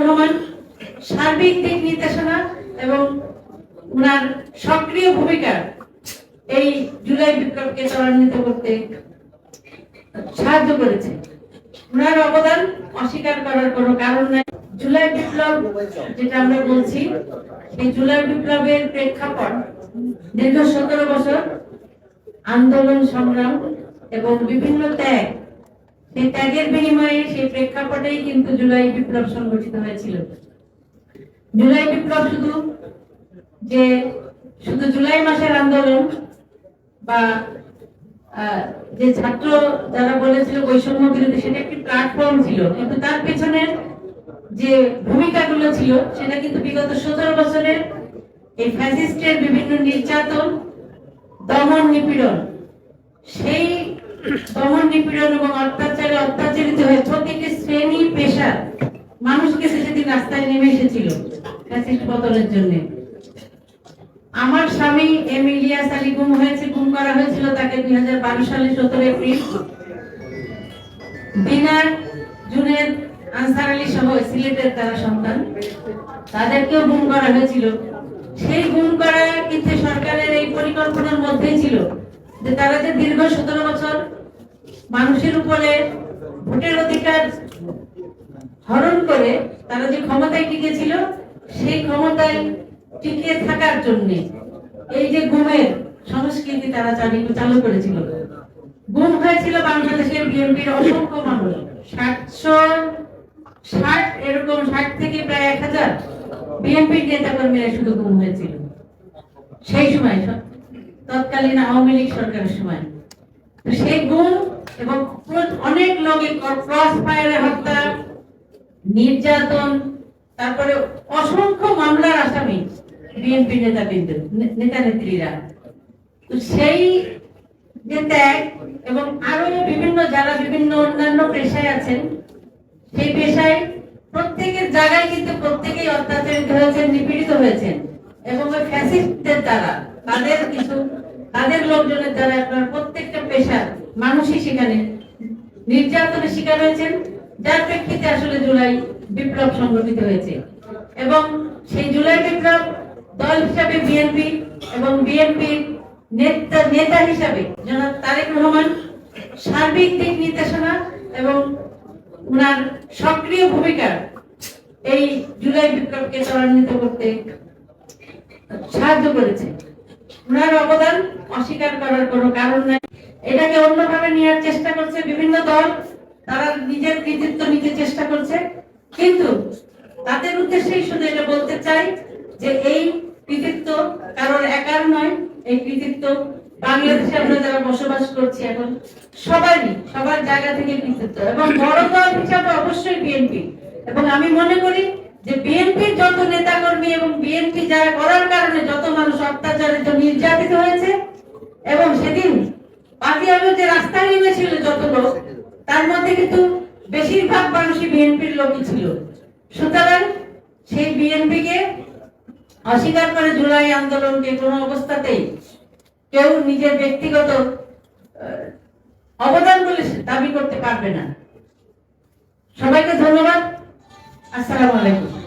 রহমান সার্বিক দিক নির্দেশনা এবং ওনার সক্রিয় ভূমিকা এই জুলাই বিপ্লবকে ত্বরান্বিত করতে সাহায্য করেছে। ওনার অবদান অস্বীকার করার কোনো কারণ নাই। জুলাই বিপ্লব যেটা আমরা বলছি, এই জুলাই বিপ্লবের প্রেক্ষাপট দীর্ঘ সতেরো বছর আন্দোলন সংগ্রাম এবং বিভিন্ন ত্যাগ। সেই ত্যাগের বিনিময়ে সেই প্রেক্ষাপটেই কিন্তু জুলাই বিপ্লব সংগঠিত হয়েছিল। জুলাই বিপ্লব শুধু যে, শুধু জুলাই মাসের আন্দোলন বা যে ছাত্র যারা বলেছিল বৈষম্য বিরোধী, সেটা একটি প্ল্যাটফর্ম ছিল। কিন্তু তার পেছনের যে ভূমিকাগুলো ছিল, সেটা কিন্তু বিগত সতেরো বছরের এই ফ্যাসিস্টের বিভিন্ন নির্যাতন, দমন নিপীড়ন, সেই দমন নিপীড়ন এবং অত্যাচারে রাস্তায় নেমে এসেছিল ফ্যাসিস্ট পতনের জন্য। আমার স্বামী এম ইলিয়াস গুম হয়েছে, গুম করা হয়েছিল তাকে দুই হাজার বারো সালে সতেরো এপ্রিল। দিনার জুনের আনসার আলী সহ সিলেটের তারা সন্তান, তাদেরকেও গুম করা হয়েছিল। সেই গুম করা কিন্তু সরকারের এই পরিকল্পনার মধ্যেই ছিল যে তারা যে দীর্ঘ সতেরো বছর মানুষের উপরে ভোটের অধিকার হরণ করে তারা যে ক্ষমতায় টিকেছিল, সেই ক্ষমতায় টিকে থাকার জন্য এই যে গুমের সংস্কৃতি তারা চালু চালু করেছিল। গুম হয়েছিল বাংলাদেশের বিএনপির অসংখ্য মানুষ সাতশো ষাট, এরকম ষাট থেকে প্রায় এক হাজার বিএনপির নেতা কর্মীরা শুধু গুম হয়েছিল। সেই সময়, তৎকালীন আওয়ামী লীগ সরকারের সময়। সেই গুম এবং অনেক লোকের ক্রস ফায়ারে হত্যা নির্যাতন, তারপরে অসংখ্য মামলার আসামি বিএনপি নেতাবৃন্দ নে- নেতা নেত্রীরা। তো সেই যে ত্যাগ এবং আরও বিভিন্ন, যারা বিভিন্ন অন্যান্য পেশায় আছেন, সেই পেশায় প্রত্যেকের জায়গায় কিন্তু প্রত্যেকেই অত্যাচারিত হয়েছেন, নিপীড়িত হয়েছেন। এবং ওই ফ্যাসিস্টদের দ্বারা, তাদের কিছু, তাদের লোকজনের দ্বারা আপনার প্রত্যেকটা পেশার মানুষই সেখানে নির্যাতনের শিকার হয়েছেন। যার প্রেক্ষিতে আসলে জুলাই বিপ্লব সংগঠিত হয়েছে। এবং সেই জুলাই বিপ্লব দল হিসাবে বিএনপি এবং বিএনপির নেতা নেতা হিসাবে জনাব তারেক রহমান সার্বিক দিক নির্দেশনা এবং ওনার সক্রিয় ভূমিকা এই জুলাই বিপ্লবকে ত্বরান্বিত করতে সাহায্য করেছে। ওনার অবদান অস্বীকার করার কোনো কারণ নাই। এটাকে অন্যভাবে নেওয়ার চেষ্টা করছে বিভিন্ন দল। তারা নিজের কৃতিত্ব নিতে চেষ্টা করছে। কিন্তু তাদের উদ্দেশ্যেই শুধু এটা বলতে চাই যে এই কৃতিত্ব কারোর একার নয়, এই কৃতিত্ব বাংলাদেশে আমরা যারা বসবাস করছি এখন, সবারই, সবার জায়গা থেকে কৃতিত্ব। এবং বড় দল হিসাবে অবশ্যই বিএনপি এবং আমি মনে করি যে বিএনপির যত নেতাকর্মী এবং বিএনপি যারা করার কারণে যত মানুষ অত্যাচারিত নির্যাতিত হয়েছে, এবং সেদিন পাতিয়ালো যে রাস্তায় নেমেছিল যত লোক তার মধ্যে কিন্তু বেশিরভাগ মানুষই বিএনপির লোকই ছিল। সুতরাং সেই বিএনপিকে অস্বীকার করে জুলাই আন্দোলনকে কোনো অবস্থাতেই কেউ নিজের ব্যক্তিগত অবদান বলে দাবি করতে পারবে না। সবাইকে ধন্যবাদ। আসসালামু আলাইকুম।